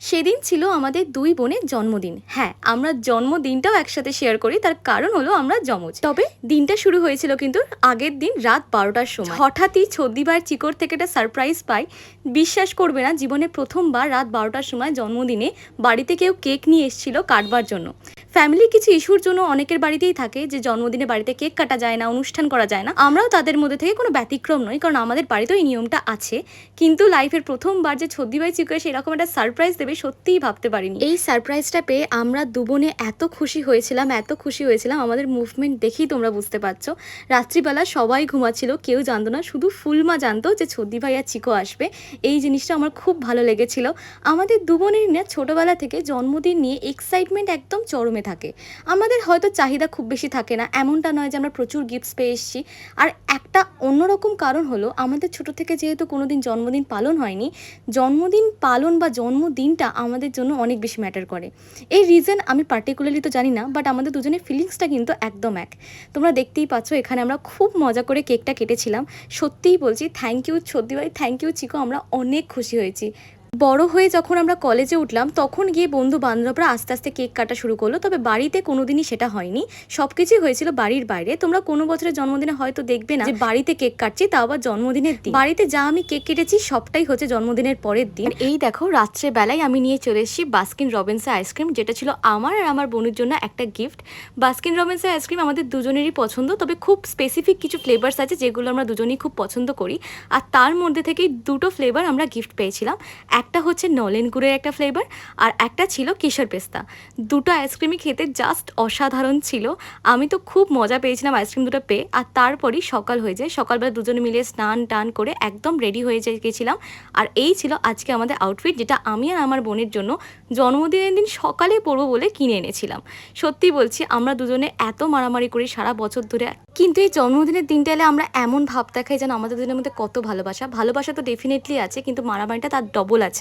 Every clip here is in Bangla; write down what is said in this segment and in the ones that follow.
সেদিন ছিল আমাদের দুই বোনের জন্মদিন। হ্যাঁ আমরা জন্মদিনটাও একসাথে শেয়ার করি, তার কারণ হলো আমরা জমজ। তবে দিনটা শুরু হয়েছিল কিন্তু আগের দিন রাত বারোটার সময়। হঠাৎই ছদ্দিবার চিকর থেকে একটা সারপ্রাইজ পাই। বিশ্বাস করবে না, জীবনে প্রথমবার রাত বারোটার সময় জন্মদিনে বাড়িতে কেউ কেক নিয়ে এসেছিল কাটবার জন্য। ফ্যামিলির কিছু ইস্যুর জন্য অনেকের বাড়িতেই থাকে যে জন্মদিনে বাড়িতে কেক কাটা যায় না, অনুষ্ঠান করা যায় না। আমরাও তাদের মধ্যে থেকে কোনো ব্যতিক্রম নই, কারণ আমাদের বাড়িতেও এই নিয়মটা আছে। কিন্তু লাইফের প্রথমবার যে ছদ্দিবাই চিকরে সেরকম একটা সারপ্রাইজ দেবে সত্যিই ভাবতে পারিনি। এই সারপ্রাইজটা পেয়ে আমরা দুবোনে এত খুশি হয়েছিলাম, এত খুশি হয়েছিলাম, আমাদের মুভমেন্ট দেখেই তোমরা বুঝতে পারছ। রাত্রিবেলা সবাই ঘুমাচ্ছিল, কেউ জানতো না, শুধু ফুলমা জানতো যে ছদ্দি ভাই আর চিকো আসবে। এই জিনিসটা আমার খুব ভালো লেগেছিল। আমাদের দুবোনের না, ছোটোবেলা থেকে জন্মদিন নিয়ে এক্সাইটমেন্ট একদম চরমে থাকে। আমাদের হয়তো চাহিদা খুব বেশি থাকে না, এমনটা নয় যে আমরা প্রচুর গিফটস পেয়ে এসেছি। আর একটা অন্যরকম কারণ হলো, আমাদের ছোট থেকে যেহেতু কোনোদিন জন্মদিন পালন হয়নি, জন্মদিন পালন বা জন্মদিনটা আমাদের জন্য অনেক বেশি ম্যাটার করে। এই রিজন আমি পার্টিকুলারলি তো জানি না বাট আমাদের দুজনের ফিলিংসটা কিন্তু একদম এক। তোমরা দেখতেই পাচ্ছ, এখানে আমরা খুব মজা করে কেকটা কেটেছিলাম। সত্যিই বলছি থ্যাংক ইউ সত্যি ভাই থ্যাংক ইউ চিকো, আমরা অনেক খুশি হয়েছি। বড় হয়ে যখন আমরা কলেজে উঠলাম, তখন গিয়ে বন্ধু বান্ধবরা আস্তে আস্তে কেক কাটা শুরু করল। তবে বাড়িতে কোনোদিনই সেটা হয়নি। সব কিছুই হয়েছিল বাড়ির বাইরে। তোমরা কোনো বছরের জন্মদিনে হয়তো দেখবে না যে বাড়িতে কেক কাটছি, তাও আবার জন্মদিনের দিন। বাড়িতে যা আমি কেক কেটেছি, সবটাই হচ্ছে জন্মদিনের পরের দিন। এই দেখো রাত্রে বেলায় আমি নিয়ে চলে এসেছি বাস্কিন রবিন্সের আইসক্রিম যেটা ছিল আমার আর আমার বোনের জন্য একটা গিফট বাস্কিন রবিন্সের আইসক্রিম আমাদের দুজনেরই পছন্দ, তবে খুব স্পেসিফিক কিছু ফ্লেভার্স আছে যেগুলো আমরা দুজনেই খুব পছন্দ করি। আর তার মধ্যে থেকেই দুটো ফ্লেভার আমরা গিফট পেয়েছিলাম। একটা হচ্ছে নলেন গুড়ের একটা ফ্লেভার আর একটা ছিল কেশর পেস্তা। দুটো আইসক্রিমই খেতে জাস্ট অসাধারণ ছিল। আমি তো খুব মজা পেয়েছিলাম আইসক্রিম দুটো পেয়ে। আর তারপরই সকাল হয়ে যায়, সকালবেলা দুজনে মিলে স্নান টান করে একদম রেডি হয়ে গেছিলাম। আর এই ছিল আজকে আমাদের আউটফিট যেটা আমি আর আমার বোনের জন্য জন্মদিনের দিন সকালে পরবো বলে কিনে এনেছিলাম। সত্যি বলছি, আমরা দুজনে এত মারামারি করি সারা বছর ধরে। কিন্তু এই জন্মদিনের দিনটা এলে আমরা এমন ভাব দেখাই যেন আমাদের দুজনের মধ্যে কত ভালোবাসা। ভালোবাসা তো ডেফিনেটলি আছে, কিন্তু মারামারিটা তার ডবল আছে।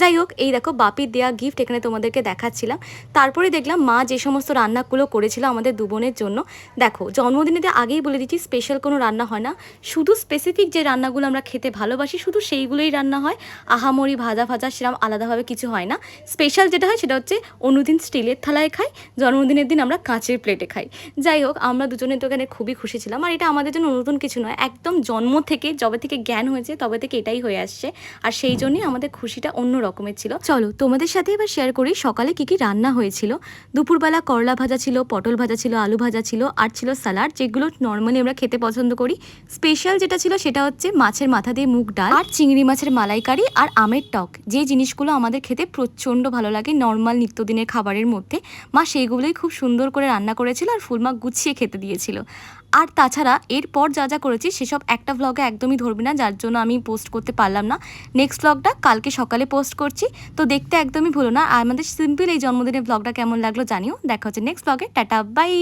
যাই হোক, এই দেখো বাপির দেয়া গিফট এখানে তোমাদেরকে দেখাচ্ছিলাম। তারপরে দেখলাম মা যে সমস্ত রান্নাগুলো করেছিল আমাদের দু বোনের জন্য। দেখো জন্মদিনেতে আগেই বলে দিচ্ছি স্পেশাল কোনো রান্না হয় না। শুধু স্পেসিফিক যে রান্নাগুলো আমরা খেতে ভালোবাসি, শুধু সেইগুলোই রান্না হয়। আহামরি, ভাজা ভাজা সেরকম আলাদাভাবে কিছু হয় না। স্পেশাল যেটা হয় সেটা হচ্ছে অনুদিন স্টিলের থালায় খাই, জন্মদিনের দিন আমরা কাঁচের প্লেটে খাই। যাই হোক, আমরা দুজনের তো এখানে খুবই খুশি ছিলাম। আর এটা আমাদের জন্য নতুন কিছু নয়, একদম জন্ম থেকে, যবে থেকে জ্ঞান হয়েছে, তবে থেকে এটাই হয়ে আসছে। আর সেই জন্যই আমাদের খুশিটা অন্য রকমের ছিল। চলো, তোমাদের সাথে এবার শেয়ার করি সকালে কি কি রান্না হয়েছিল। দুপুরবেলা করলা ভাজা ছিল, পটল ভাজা ছিল, আলু ভাজা ছিল, আর ছিল স্যালাড যেগুলো নর্মালি আমরা খেতে পছন্দ করি। স্পেশাল যেটা ছিল সেটা হচ্ছে মাছের মাথা দিয়ে মুগ ডাল, আর চিংড়ি মাছের মালাইকারি, আর আমের টক। যে জিনিসগুলো আমাদের খেতে প্রচণ্ড ভালো লাগে নর্মাল নিত্যদিনের খাবারের মধ্যে। মা সেইগুলোই খুব সুন্দর করে রান্না করেছিল আর ফুলমা গুছিয়ে খেতে দিয়েছিল। আর তাছাড়া এরপর যা যা করেছি, সেসব একটা ভ্লগে একদমই ধরবি না, যার জন্য আমি পোস্ট করতে পারলাম না। নেক্সট ভ্লগটা কালকে সকালে পোস্ট করছি। তো দেখতে একদমই ভুলো না। আর আমাদের সিম্পল এই জন্মদিনের ভ্লগটা কেমন লাগল জানিও। দেখা হচ্ছে নেক্সট ভ্লগে টাটা বাই